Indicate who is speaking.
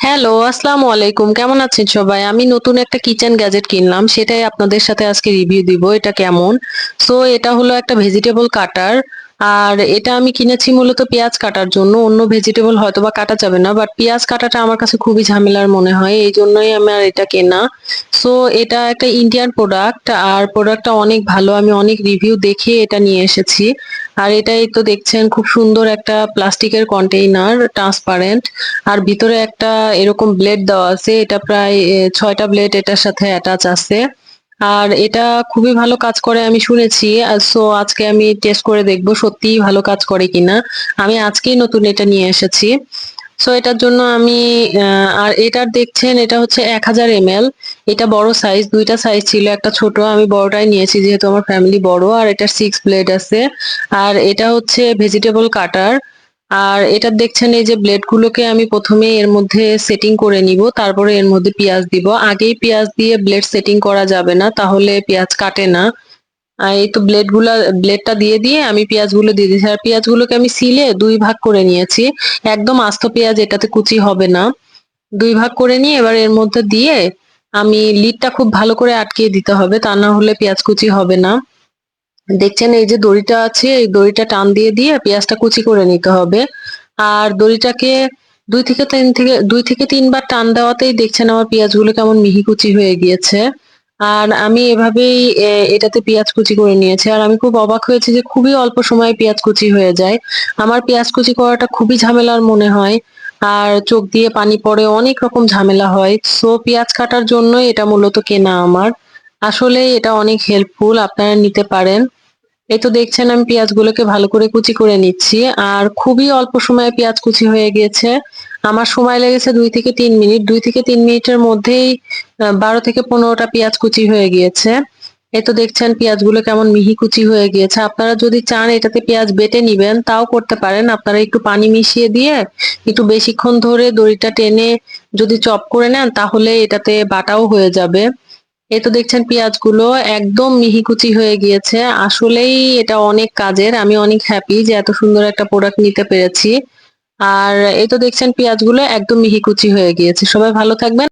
Speaker 1: Hello, আসসালামু আলাইকুম। কেমন আছেন সবাই? আমি নতুন একটা কিচেন গ্যাজেট কিনলাম। সেটাই আপনাদের সাথে আজকে রিভিউ দিব। এটা কেমন? সো এটা হলো একটা ভেজিটেবল কাটার। আর এটা আমি কিনেছি মূলত পেঁয়াজ কাটার জন্য। অন্য ভেজিটেবল হয়তোবা কাটা যাবে না। বাট পেঁয়াজ কাটাটা আমার কাছে খুবই ঝামেলার মনে হয়। এইজন্যই আমার এটা কেনা। সো এটা একটা ইন্ডিয়ান প্রোডাক্ট আর প্রোডাক্টটা অনেক ভালো। আমি অনেক রিভিউ দেখে এটা নিয়ে এসেছি। আর এটাই তো দেখছেন, খুব সুন্দর একটা প্লাস্টিকের কন্টেইনার ট্রান্সপারেন্ট। আর ভিতরে একটা এরকম ব্লেড দেওয়া আছে। এটা প্রায় ছয়টা ব্লেড এটার সাথে অ্যাটাচ আছে। আর এটা খুবই ভালো কাজ করে আমি শুনেছি। সো আজকে আমি টেস্ট করে দেখব সত্যিই ভালো কাজ করে কিনা। আমি আজকেই নতুন এটা নিয়ে এসেছি। সো এটার জন্য আমি আর এটার দেখছেন, এটা হচ্ছে এক ১০০০ এমএল। এটা বড় সাইজ। দুইটা সাইজ ছিল। একটা ছোট। আমি বড়টাই নিয়েছি যেহেতু আমার ফ্যামিলি বড়। আর এটার 6 ব্লেড আছে। আর এটা হচ্ছে ভেজিটেবল কাটার। আর এটার দেখছেন এই যে ব্লেড গুলোকে আমি ১ম এ এর মধ্যে সেটিং করে নিব। তারপরে এর মধ্যে পেঁয়াজ দিব। আগেই পেঁয়াজ দিয়ে ব্লেড সেটিং করা যাবে না। তাহলে পেঁয়াজ কাটে না। এই তো ব্লেডগুলা ব্লেডটা দিয়ে, দিয়ে আমি পেঁয়াজগুলো দিয়ে দিয়েছি। আর পেঁয়াজগুলোকে আমি সিলে দুই ভাগ করে নিয়েছি। একদম আস্ত পেঁয়াজ এটাতে কুচি হবে না। দুই ভাগ করে নিয়ে এবার এর মধ্যে দিয়ে আমি লিডটা খুব ভালো করে আটকিয়ে দিতে হবে। তা না হলে পেঁয়াজ কুচি হবে না। দেখছেন এই যে দড়িটা আছে এই দড়িটা টান দিয়ে, দিয়ে পেঁয়াজটা কুচি করে নিতে হবে। আর দড়িটাকে দুই থেকে তিন থেকে দুই থেকে তিনবার টান দেওয়াতেই দেখছেন আমার পেঁয়াজগুলো কেমন মিহি কুচি হয়ে গিয়েছে। আর আমি এভাবেই এটাতে পেঁয়াজ কুচি করে নিয়েছি। আর আমি খুব অবাক হয়েছি যে খুবই অল্প সময়ে পেঁয়াজ কুচি হয়ে যায়। আমার পেঁয়াজ কুচি করাটা খুবই ঝামেলার মনে হয়। আর চোখ দিয়ে পানি পড়ে অনেক রকম ঝামেলা হয়। সো পেঁয়াজ কাটার জন্যই এটা মূলত কেনা আমার। আসলে এটা অনেক হেল্পফুল আপনারা নিতে পারেন। এই তো দেখছেন আমি পেঁয়াজগুলোকে ভালো করে কুচি করে নিচ্ছি। আর খুবই অল্প সময়ে পেঁয়াজ কুচি হয়ে গিয়েছে। আমার সময় লেগেছে দুই থেকে তিন মিনিট। দুই থেকে তিন মিনিটের মধ্যেই ১২ থেকে ১৫ টা পেঁয়াজ কুচি হয়ে গিয়েছে। এই তো দেখছেন পেঁয়াজগুলো কেমন মিহি কুচি হয়ে গিয়েছে। আপনারা যদি চান এটাতে পেঁয়াজ বেটে নিবেন, তাও করতে পারেন। আপনারা একটু পানি মিশিয়ে দিয়ে একটু বেশিক্ষণ ধরে দড়িটা টেনে যদি চপ করে নেন, তাহলে এটাতে বাটাও হয়ে যাবে। এই তো দেখছেন পেঁয়াজগুলো একদম মিহিকুচি হয়ে গিয়েছে। আসলেই এটা অনেক কাজের। আমি অনেক হ্যাপি যে এত সুন্দর একটা প্রোডাক্ট নিতে পেরেছি। আর এই তো দেখছেন পেঁয়াজগুলো একদম মিহিকুচি হয়ে গিয়েছে। সবাই ভালো থাকবেন।